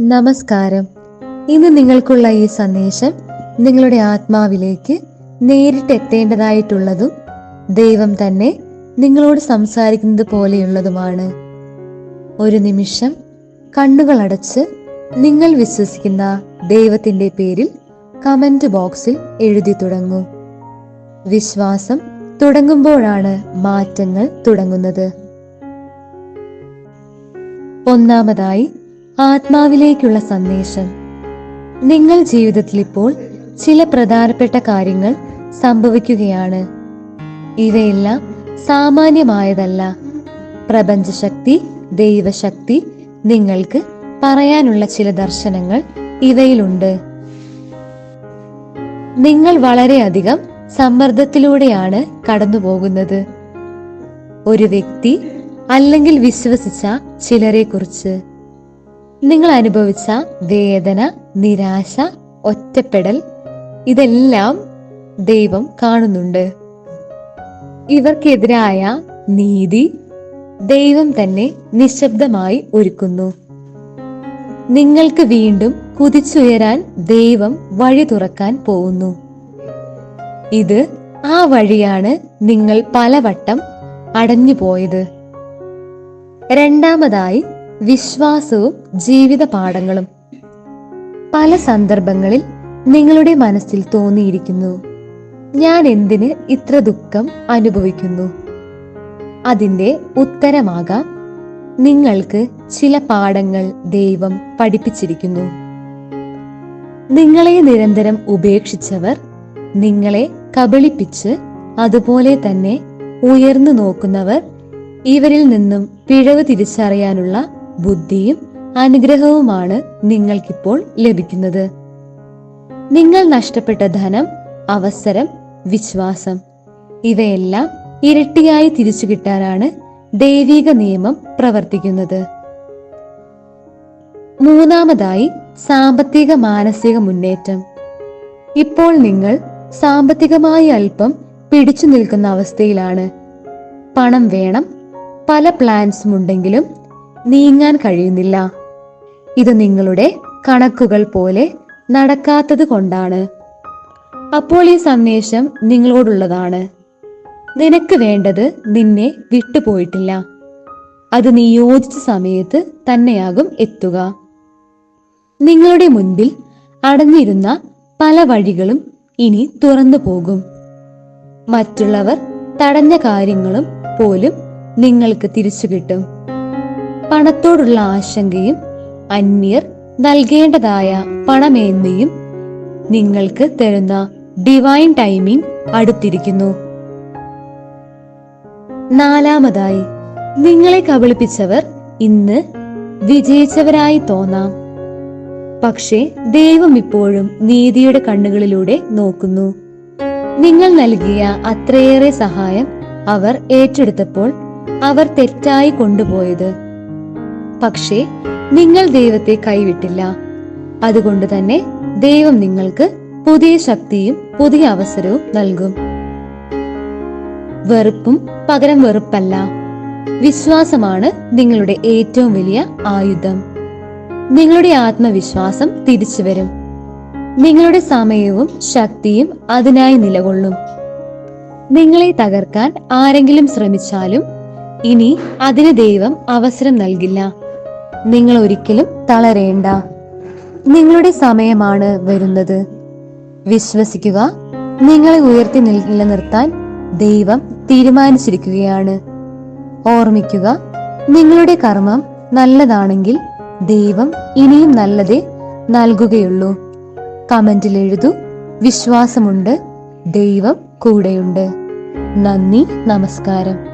നമസ്കാരം. ഇന്ന് നിങ്ങൾക്കുള്ള ഈ സന്ദേശം നിങ്ങളുടെ ആത്മാവിലേക്ക് നേരിട്ട് എത്തേണ്ടതായിട്ടുള്ളതും ദൈവം തന്നെ നിങ്ങളോട് സംസാരിക്കുന്നത് പോലെയുള്ളതുമാണ്. ഒരു നിമിഷം കണ്ണുകൾ അടച്ച് നിങ്ങൾ വിശ്വസിക്കുന്ന ദൈവത്തിന്റെ പേരിൽ കമന്റ് ബോക്സിൽ എഴുതി തുടങ്ങൂ. വിശ്വാസം തുടങ്ങുമ്പോഴാണ് മാറ്റങ്ങൾ തുടങ്ങുന്നത്. ഒന്നാമതായി ആത്മാവിലേക്കുള്ള സന്ദേശം. നിങ്ങൾ ജീവിതത്തിൽ ഇപ്പോൾ ചില പ്രധാനപ്പെട്ട കാര്യങ്ങൾ സംഭവിക്കുകയാണ്. ഇവയെല്ലാം സാമാന്യമായതല്ല. പ്രപഞ്ചശക്തി ദൈവശക്തി നിങ്ങൾക്ക് പറയാനുള്ള ചില ദർശനങ്ങൾ ഇവയിലുണ്ട്. നിങ്ങൾ വളരെയധികം സമ്മർദ്ദത്തിലൂടെയാണ് കടന്നു പോകുന്നത് ഒരു വ്യക്തി അല്ലെങ്കിൽ വിശ്വസിച്ച ചിലരെ കുറിച്ച് നിങ്ങൾ അനുഭവിച്ച വേദന നിരാശ ഒറ്റപ്പെടൽ ഇതെല്ലാം ദൈവം കാണുന്നുണ്ട്. ഇവർക്കെതിരായ നീതി ദൈവം തന്നെ നിശബ്ദമായി ഒരുക്കുന്നു. നിങ്ങൾക്ക് വീണ്ടും കുതിച്ചുയരാൻ ദൈവം വഴി തുറക്കാൻ പോകുന്നു. ഇത് ആ വഴിയാണ് നിങ്ങൾ പലവട്ടം അടഞ്ഞുപോയത്. രണ്ടാമതായി വിശ്വാസവും ജീവിത പാഠങ്ങളും പല സന്ദർഭങ്ങളിൽ നിങ്ങളുടെ മനസ്സിൽ തോന്നിയിരിക്കുന്നു ഞാൻ എന്തിന് ഇത്ര ദുഃഖം അനുഭവിക്കുന്നു? അതിന്റെ ഉത്തരമാകാം നിങ്ങൾക്ക് ചില പാഠങ്ങൾ ദൈവം പഠിപ്പിച്ചിരിക്കുന്നു. നിങ്ങളെ നിരന്തരം ഉപേക്ഷിച്ചവർ നിങ്ങളെ കബളിപ്പിച്ച് അതുപോലെ തന്നെ ഉയർന്നു നോക്കുന്നവർ ഇവരിൽ നിന്നും പിഴവ് തിരിച്ചറിയാനുള്ള ബുദ്ധിയും അനുഗ്രഹവുമാണ് നിങ്ങൾക്കിപ്പോൾ ലഭിക്കുന്നത്. നിങ്ങൾ നഷ്ടപ്പെട്ട ധനം അവസരം വിശ്വാസം ഇവയെല്ലാം ഇരട്ടിയായി തിരിച്ചു കിട്ടാനാണ് ദൈവിക നിയമം പ്രവർത്തിക്കുന്നത്. മൂന്നാമതായി സാമ്പത്തിക മാനസിക മുന്നേറ്റം. ഇപ്പോൾ നിങ്ങൾ സാമ്പത്തികമായി അല്പം പിടിച്ചു നിൽക്കുന്ന അവസ്ഥയിലാണ്. പണം വേണം പല പ്ലാൻസും ഉണ്ടെങ്കിലും നീങ്ങാൻ കഴിയുന്നില്ല. ഇത് നിങ്ങളുടെ കണക്കുകൾ പോലെ നടക്കാത്തത് കൊണ്ടാണ്. അപ്പോൾ ഈ സന്ദേശം നിങ്ങളോടുള്ളതാണ്. നിനക്ക് വേണ്ടത് നിന്നെ വിട്ടുപോയിട്ടില്ല. അത് നീ യോജിച്ച സമയത്ത് തന്നെയാകും എത്തുക. നിങ്ങളുടെ മുൻപിൽ അടഞ്ഞിരുന്ന പല വഴികളും ഇനി തുറന്നു പോകും. മറ്റുള്ളവർ തടഞ്ഞ കാര്യങ്ങളും പോലും നിങ്ങൾക്ക് തിരിച്ചു കിട്ടും. പണത്തോടുള്ള ആശങ്കയും അന്യർ നൽകേണ്ടതായ പണമേന്മയും നിങ്ങൾക്ക് തരുന്ന ഡിവൈൻ ടൈമിംഗ് അടുത്തിരിക്കുന്നു. നാലാമതായി നിങ്ങളെ കബളിപ്പിച്ചവർ ഇന്ന് വിജയിച്ചവരായി തോന്നാം. പക്ഷേ ദൈവം ഇപ്പോഴും നീതിയുടെ കണ്ണുകളിലൂടെ നോക്കുന്നു. നിങ്ങൾ നൽകിയ അത്രയേറെ സഹായം അവർ ഏറ്റെടുത്തപ്പോൾ അവർ തെറ്റായി കൊണ്ടുപോയത്. പക്ഷേ നിങ്ങൾ ദൈവത്തെ കൈവിട്ടില്ല. അതുകൊണ്ട് തന്നെ ദൈവം നിങ്ങൾക്ക് പുതിയ ശക്തിയും പുതിയ അവസരവും നൽകും. വെറുപ്പും പകരം വെറുപ്പല്ല. വിശ്വാസമാണ് നിങ്ങളുടെ ഏറ്റവും വലിയ ആയുധം. നിങ്ങളുടെ ആത്മവിശ്വാസം തിരിച്ചു വരും. നിങ്ങളുടെ സമയവും ശക്തിയും അതിനായി നിലകൊള്ളും. നിങ്ങളെ തകർക്കാൻ ആരെങ്കിലും ശ്രമിച്ചാലും ഇനി അതിന് ദൈവം അവസരം നൽകില്ല. നിങ്ങൾ ഒരിക്കലും തളരേണ്ട. നിങ്ങളുടെ സമയമാണ് വരുന്നത്. വിശ്വസിക്കുക നിങ്ങളെ ഉയർത്തി നിലനിർത്താൻ ദൈവം തീരുമാനിച്ചിരിക്കുകയാണ്. ഓർമ്മിക്കുക നിങ്ങളുടെ കർമ്മം നല്ലതാണെങ്കിൽ ദൈവം ഇനിയും നല്ലതേ നൽകുകയുള്ളൂ. കമന്റിൽ എഴുതൂ വിശ്വാസമുണ്ട് ദൈവം കൂടെയുണ്ട്. നന്ദി നമസ്കാരം.